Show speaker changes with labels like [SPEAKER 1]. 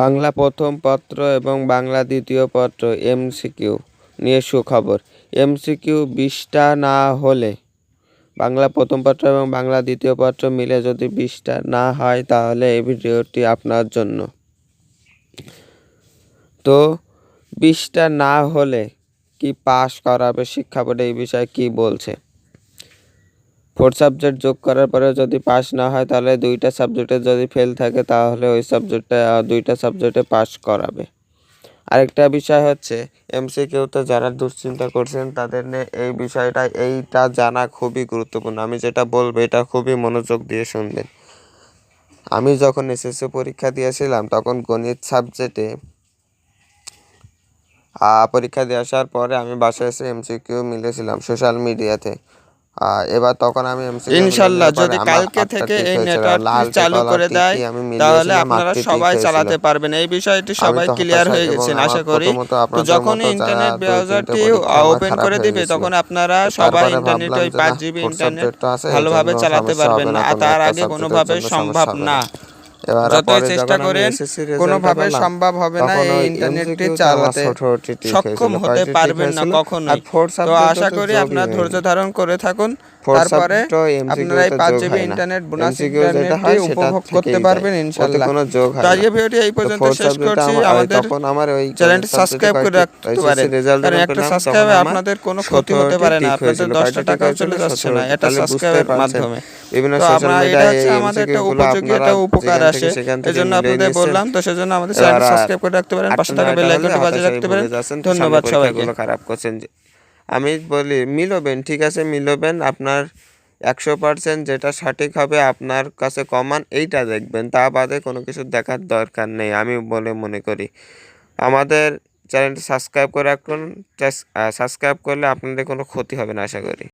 [SPEAKER 1] বাংলা প্রথম পত্র এবং বাংলা দ্বিতীয় পত্র, এমসিকিউ। নিয়ে সুখবর। এমসিকিউ বিশটা না হলে, বাংলা প্রথম পত্র এবং বাংলা দ্বিতীয় পত্র মিলে যদি বিশটা না হয়, তাহলে এই ভিডিওটি আপনার জন্য। তো, বিশটা না হলে কি পাস করাবে শিক্ষা বোর্ড এই বিষয়ে কি বলছে? ফোর সাবজেক্ট যোগ করার পরে যদি পাস না হয়, তাহলে দুইটা সাবজেক্টে যদি ফেল থাকে, তাহলে ওই সাবজেক্টে দুইটা সাবজেক্টে পাস করাবে। আরেকটা বিষয় হচ্ছে, এমসিকিউতে যারা দুশ্চিন্তা করছেন, তাদের এই বিষয়টা, এইটা জানা খুবই গুরুত্বপূর্ণ। আমি যেটা বলব, এটা খুবই মনোযোগ দিয়ে শুনবেন। আমি যখন এসএসসি পরীক্ষা দিয়েছিলাম, তখন গণিত সাবজেক্টে পরীক্ষা দিয়ে আসার পরে আমি বাসায় এসে এমসিকিউ মিলেছিলাম সোশ্যাল মিডিয়াতে। এবার তখন আমি
[SPEAKER 2] ইনশাল্লাহ যদি কালকে থেকে এই নেটওয়ার্ক চালু করে দেয় তাহলে আপনারা সবাই চালাতে পারবেন। এই বিষয়টি সবাই ক্লিয়ার হয়ে গেছে আশা করি। তো যখনই ইন্টারনেট ব্রাউজারটি ওপেন করে দিবে তখন আপনারা সবাই ইন্টারনেট ওই পাঁচ জিবি ইন্টারনেট ভালোভাবে চালাতে পারবেন না আর তার আগে কোনোভাবে সম্ভব না। যতই চেষ্টা করেন কোনোভাবে সম্ভব হবে না এই ইন্টারনেটটি চালাতে। সক্ষম হতে পারবেন না কখনোই। তো আশা করি আপনারা ধৈর্য ধারণ করে থাকুন। তারপরে আপনারা এই পাঁচ জিবি ইন্টারনেট বোনাস ইন্টারনেটটি উপভোগ করতে পারবেন ইনশাআল্লাহ তো আজকে ভিডিওটি এই পর্যন্ত শেষ করছি। আমাদের চ্যানেলটি সাবস্ক্রাইব করে রাখতে পারেন। কারণ একটা সাবস্ক্রাইবে আপনাদের কোনো ক্ষতি হতে পারে না। আপনাদের দশটা টাকাও চলে যাচ্ছে না। এটা সাবস্ক্রাইবের মাধ্যমে।
[SPEAKER 1] বিভিন্ন সোশ্যাল মিডিয়ায়
[SPEAKER 2] আমাদের একটা উপযোগী একটা উপকার আসে। এজন্য আপনাদের বললাম তো সেজন্য আমাদের চ্যানেল সাবস্ক্রাইব করে রাখতে পারেন পাশে থাকা বেল আইকনটি বাজিয়ে রাখতে পারেন। ধন্যবাদ সবাইকে।
[SPEAKER 1] খারাপ করছেন আমি বলি মিলবেন ঠিক আছে মিলবেন। আপনার একশো পার্সেন্ট যেটা সঠিক হবে আপনার কাছে কমান এইটা দেখবেন। তা বাদে কোনো কিছু দেখার দরকার নেই আমি বলে মনে করি। আমাদের চ্যানেলটি সাবস্ক্রাইব করে রাখুন। সাবস্ক্রাইব করলে আপনাদের কোনো ক্ষতি হবে না আশা করি।